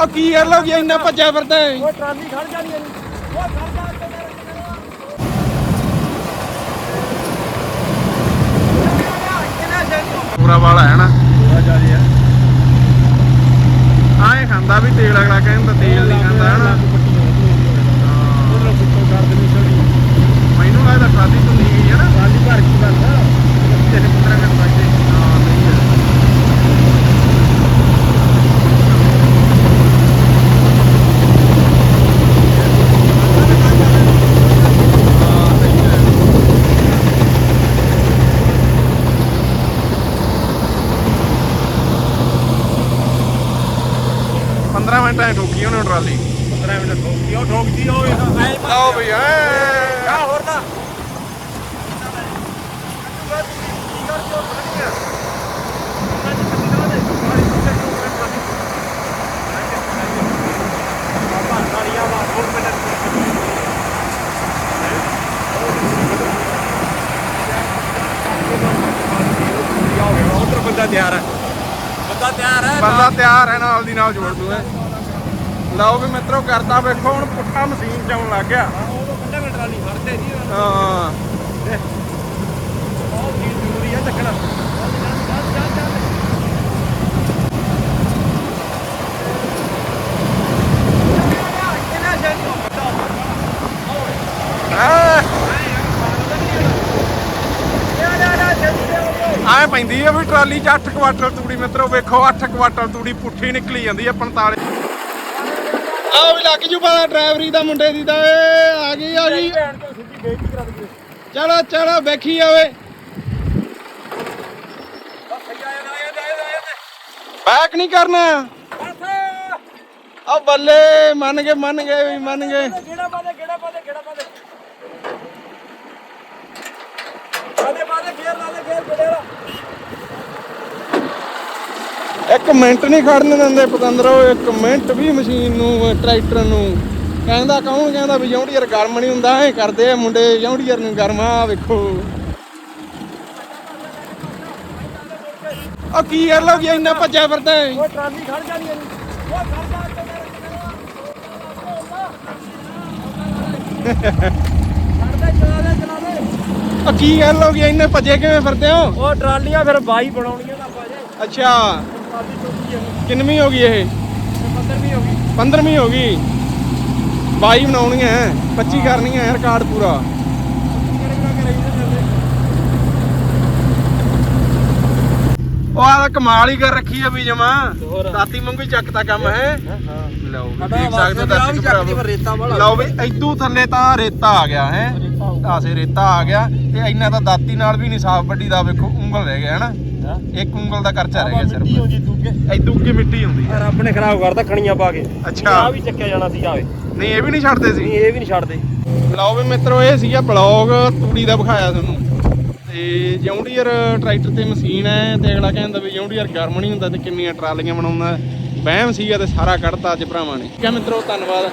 ਉਹ ਕੀ ਗੱਲ ਹੋ ਗਈ ਇੰਨਾ ਭੱਜਿਆ ਫਿਰਦਾ ਹੈ? ਉਹ ਟਰਾਲੀ ਖੜ ਜਾਣੀ ਹੈ ਉਹ ਖੜ ਜਾ ਅੱਗੇ ਜਾ ਪੂਰਾ ਵਾਲਾ ਹੈ ਨਾ। ਜਾ ਆਏ ਖਾਂਦਾ ਵੀ ਤੇਲ ਅਗਲਾ ਕਹਿੰਦਾ ਤੇਲ ਨਹੀਂ ਖਾਂਦਾ ਹੈ ਨਾ ਉਹਨੂੰ ਕੁੱਤੋਂ ਕਰ ਦੇਣੀ ਛੜੀ ਮੈਨੂੰ ਲੱਗਦਾ ਖਾਦੀ ਤੋਂ ਨਹੀਂ ਗਈ ਹੈ ਨਾ ਟਰਾਲੀ ਭਰ ਕੇ ਬਸ ਤੇਰੇ 15 ਮਿੰਟ ਬਾਅਦ ਹਾਂ ਨਹੀਂ ਹੈ ਹਾਂ, ਸਹੀ ਹੈ। 15 ਮਿੰਟਾਂ 'ਚ ਠੋਕੀ ਉਹਨੇ ਟਰਾਲੀ। 15 ਮਿੰਟ ਠੋਕਦੀ ਉਹ ਠੋਕਦੀ ਉਹ ਐ ਲਓ ਬਈ ਐ। ਕਾ ਹੋਰ ਨਾ ਬੰਦਾ ਤਿਆਰ ਹੈ। ਬੰਦਾ ਤਿਆਰ ਹੈ ਬੰਦਾ ਤਿਆਰ ਹੈ ਨਾਲ ਦੀ ਨਾਲ ਜੋੜ ਦੂਏ ਲਓ ਵੀ ਮਿੱਤਰੋ ਕਰਦਾ ਵੇਖੋ ਹੁਣ ਪੁੱਠਾ ਮਸ਼ੀਨ ਚ ਆਉਣ ਲੱਗ ਗਿਆ। ਉਹ ਫੜਦੇ ਜੀ ਹਾਂ। ਬਹੁਤ ਜ਼ਰੂਰੀ ਹੈ ਚੱਕਣਾ। ਆਏ ਪੈਂਦੀ ਆ ਵੀ ਟਰਾਲੀ ਚ 8 ਕੁਆਟਲ ਤੂੜੀ ਮਿੱਤਰੋ ਵੇਖੋ 8 ਕੁਆਟਲ ਤੂੜੀ ਪੁੱਠੀ ਨਿਕਲੀ ਜਾਂਦੀ ਆ 45 ਆ ਵੀ ਲੱਗ ਜੂ ਪਤਾ ਡਰਾਈਵਰੀ ਦਾ ਮੁੰਡੇ ਦੀ ਤਾਂ ਏ ਆ ਗਈ ਆ ਗਈ। ਚਲੋ ਚਲੋ ਵੇਖੀ ਆਇਆ ਬੈਕ ਨਹੀਂ ਕਰਨਾ। ਆ ਬੱਲੇ ਮੰਨ ਗਏ ਮੰਨ ਗਏ ਵੀ ਮੰਨ ਗਏ। ਗੇੜਾ ਪਾਦੇ ਗੇੜਾ ਪਾਦੇ ਗੇੜਾ ਪਾਦੇ ਪਾਦੇ ਪਾਦੇ ਗੇਰ ਲਾ ਦੇ ਗੇਰ ਗੇੜਾ ਇੱਕ ਮਿੰਟ ਨਹੀਂ ਖੜਨ ਦਿੰਦੇ ਪਤੰਦਰੋ ਇੱਕ ਮਿੰਟ ਵੀ ਮਸ਼ੀਨ ਨੂੰ ਟਰੈਕਟਰ ਨੂੰ। ਕਹਿੰਦਾ ਕੌਣ? ਕਹਿੰਦਾ ਵੀ ਜੌਂਡੀਅਰ ਗਰਮ ਨਹੀਂ ਹੁੰਦਾ ਐ ਕਰਦੇ ਮੁੰਡੇ ਜੌਂਡੀਅਰ ਨੂੰ ਗਰਮ ਆ ਵੇਖੋ। ਆ ਕੀ ਗੱਲ ਹੋ ਗਈ ਇੰਨਾ ਭੱਜਿਆ ਫਿਰਦਾ ਹੈ? ਉਹ ਟਰਾਲੀ ਖੜ ਜਾਣੀ ਹੈ ਉਹ ਖੜ ਜਾ ਖੜਦਾ ਚਲਾ ਦੇ ਚਲਾ ਦੇ ਆ ਕੀ ਗੱਲ ਹੋ ਗਈ ਇੰਨੇ ਭੱਜੇ ਕਿਵੇਂ ਫਿਰਦੇ ਹੋ? ਉਹ ਟਰਾਲੀਆਂ ਫਿਰ ਬਾਈ ਬਣਾਉਣੀਆਂ ਨਾ ਬਾਜੇ ਅੱਛਾ। ਚੋਕੀ ਹੈ ਕਿੰਨਵੀਂ ਹੋ ਗਈ ਇਹ? 15ਵੀਂ ਹੋ ਗਈ। 15ਵੀਂ ਹੋ ਗਈ। 22 ਬਣਾਉਣੀਆਂ 25 ਕਰਨੀਆਂ ਹੈ ਰਿਕਾਰਡ ਪੂਰਾ। ਉਹ ਆ ਕਮਾਲ ਹੀ ਕਰ ਰੱਖੀ ਆ ਵੀ ਜਮਾ। ਦਾਤੀ ਵਾਂਗੂ ਹੀ ਚੱਕਦਾ ਕੰਮ ਹੈ। ਹਾਂ ਲਓ ਵੀ ਦੇਖ ਸਕਦੇ ਹੋ ਦਰਸ਼ਕ ਭਰਾਵੋ। ਲਓ ਵੀ ਇਦੋਂ ਥੱਲੇ ਤਾਂ ਰੇਤਾ ਆ ਗਿਆ ਹੈ। ਆਸੇ ਰੇਤਾ ਆ ਗਿਆ ਤੇ ਇੰਨਾ ਤਾਂ ਦਾਤੀ ਨਾਲ ਵੀ ਨਹੀਂ ਸਾਫ਼ ਵੱਡੀ ਦਾ ਵੇਖੋ ਉਂਗਲ ਰਹਿ ਗਿਆ ਹਨਾ। ਇੱਕ ਉਂਗਲ ਦਾ ਖਰਚਾ ਰਹਿ ਗਿਆ ਮਿੱਟੀ ਹੋ ਸਿਰਫ ਜੀ ਦੂਗੇ ਇਦੋਂ ਉੱਗੇ ਮਿੱਟੀ ਹੁੰਦੀ ਹੈ। ਰੱਬ ਨੇ ਖਰਾਬ ਕਰਤਾ ਖਣੀਆਂ ਪਾ ਕੇ। ਅੱਛਾ। ਆ ਵੀ ਚੱਕਿਆ ਜਾਣਾ ਸੀ ਆਵੇ ਨਹੀਂ ਇਹ ਵੀ ਨਹੀਂ ਛੱਡਦੇ ਨਹੀਂ ਸੀ ਇਹ ਵੀ ਨਹੀਂ ਛੱਡਦੇ। ਲਓ ਵੀ ਮਿੱਤਰੋ ਇਹ ਸੀਗਾ ਬਲੌਗ ਤੂੜੀ ਦਾ ਵਿਖਾਇਆ ਤੁਹਾਨੂੰ। ਤੇ ਜੌਂਡੀਅਰ ਟਰੈਕਟਰ ਤੇ ਮਸ਼ੀਨ ਹੈ ਤੇ ਅਗਲਾ ਕਹਿੰਦਾ ਵੀ ਜੌਂਡੀਅਰ ਗਰਮ ਨਹੀਂ ਹੁੰਦਾ ਤੇ ਕਿੰਨੀਆਂ ਟਰਾਲੀਆਂ ਬਣਾਉਂਦਾ। ਵਹਿਮ ਸੀਗਾ ਤੇ ਸਾਰਾ ਕੱਢਤਾ ਅੱਜ ਭਰਾਵਾਂ ਨੇ। ਠੀਕ ਹੈ ਮਿੱਤਰੋ ਧੰਨਵਾਦ।